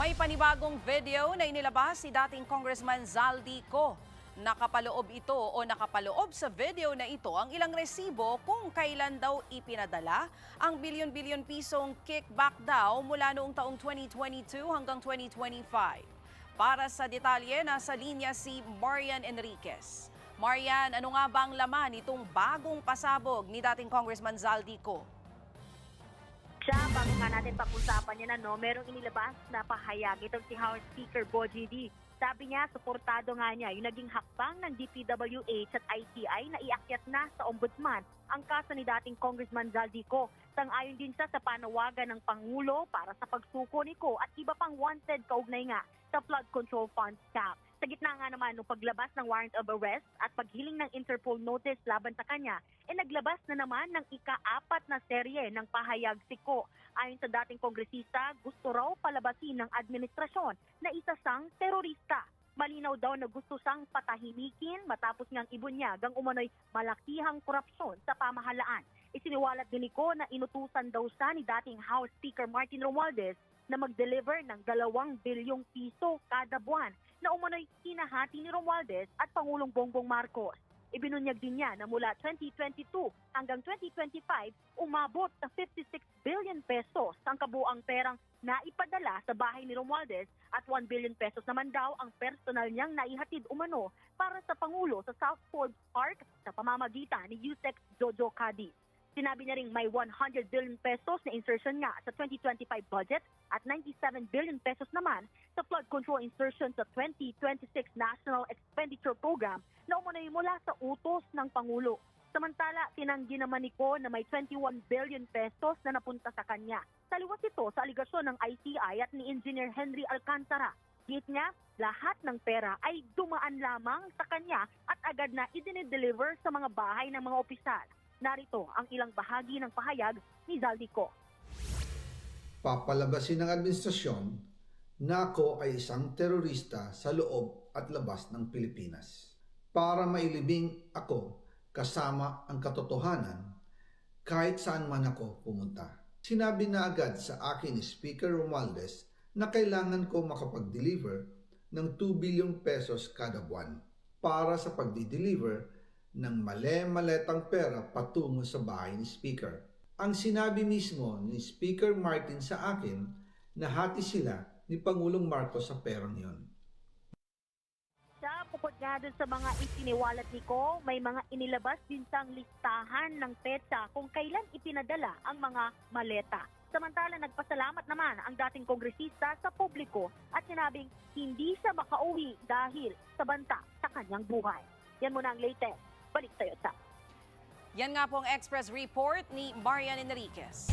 May panibagong video na inilabas si dating Congressman Zaldi Co. Nakapaloob ito o nakapaloob sa video na ito ang ilang resibo kung kailan daw ipinadala ang bilyon-bilyon pisong kickback daw mula noong taong 2022 hanggang 2025. Para sa detalye, nasa linya si Marian Enriquez. Marian, ano nga ba ang laman itong bagong pasabog ni dating Congressman Zaldi Co? Siya, bago nga natin pag-usapan yan, ano, merong inilabas na pahayag itong si House Speaker Boji D. Sabi niya, suportado nga niya yung naging hakbang ng DPWH at ICI na iakyat na sa ombudsman ang kaso ni dating Congressman Zaldico. Sang-ayon din siya sa panawagan ng Pangulo para sa pagsuko ni Ko at iba pang wanted kaugnay nga sa flood control fund cap. Sa gitna nga naman ng paglabas ng warrant of arrest at paghiling ng Interpol notice laban sa kanya, e naglabas na naman ng ika-apat na serye ng pahayag si Ko. Ayon sa dating kongresista, gusto raw palabasin ng administrasyon na isa siyang terorista. Malinaw daw na gusto siyang patahimikin matapos ngang ibunyag ang umano'y malakihang korupsyon sa pamahalaan. Isiniwalat din ni Ko na inutusan daw siya ni dating House Speaker Martin Romualdez na mag-deliver ng dalawang bilyong piso kada buwan na umano'y hinahati ni Romualdez at Pangulong Bongbong Marcos. Ibinunyag din niya na mula 2022 hanggang 2025, umabot sa 56 billion pesos ang kabuang perang naipadala sa bahay ni Romualdez at 1 billion pesos naman daw ang personal niyang naihatid umano para sa Pangulo sa South Forbes Park sa pamamagitan ni Yusek Jojo Cadiz. Sinabi niya ring may 100 billion pesos na insertion nga sa 2025 budget at 97 billion pesos naman sa flood control insertion sa 2026 National Expenditure Program na umunay mula sa utos ng Pangulo. Samantala, tinanggi naman ni Ko na may 21 billion pesos na napunta sa kanya. Taliwas ito sa aligasyon ng ICI at ni Engineer Henry Alcantara. Git niya, lahat ng pera ay dumaan lamang sa kanya at agad na idinideliver sa mga bahay ng mga opisyal. Narito ang ilang bahagi ng pahayag ni Zaldico. papalabasin ng administrasyon na ako ay isang terorista sa loob at labas ng Pilipinas. Para mailibing ako kasama ang katotohanan kahit saan man ako pumunta. Sinabi na agad sa akin ni Speaker Romualdez na kailangan ko makapag-deliver ng 2 bilyong pesos kada buwan para sa pagdi-deliver ng male-maletang pera patungo sa bahay ni Speaker. Ang sinabi mismo ni Speaker Martin sa akin na hati sila ni Pangulong Marcos sa perang yon. Sa bukod nga dun sa mga isiniwalat ni Ko, may mga inilabas din siyang listahan ng petsa kung kailan ipinadala ang mga maleta. Samantala, nagpasalamat naman ang dating kongresista sa publiko at sinabing hindi siya makauwi dahil sa banta sa kanyang buhay. Yan muna ang latest. Balik tayo sa Yan nga po ang Express Report ni Marian Enriquez.